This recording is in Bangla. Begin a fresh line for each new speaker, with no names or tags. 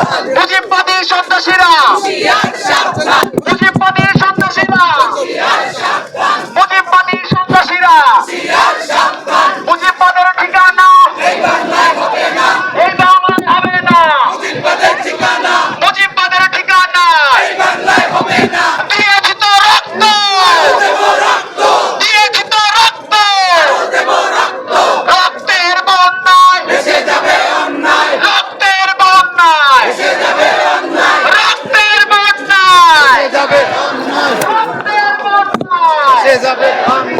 মুজিববাদী সন্ত্রাসীরা বন্যায় রক্তের বন্যায়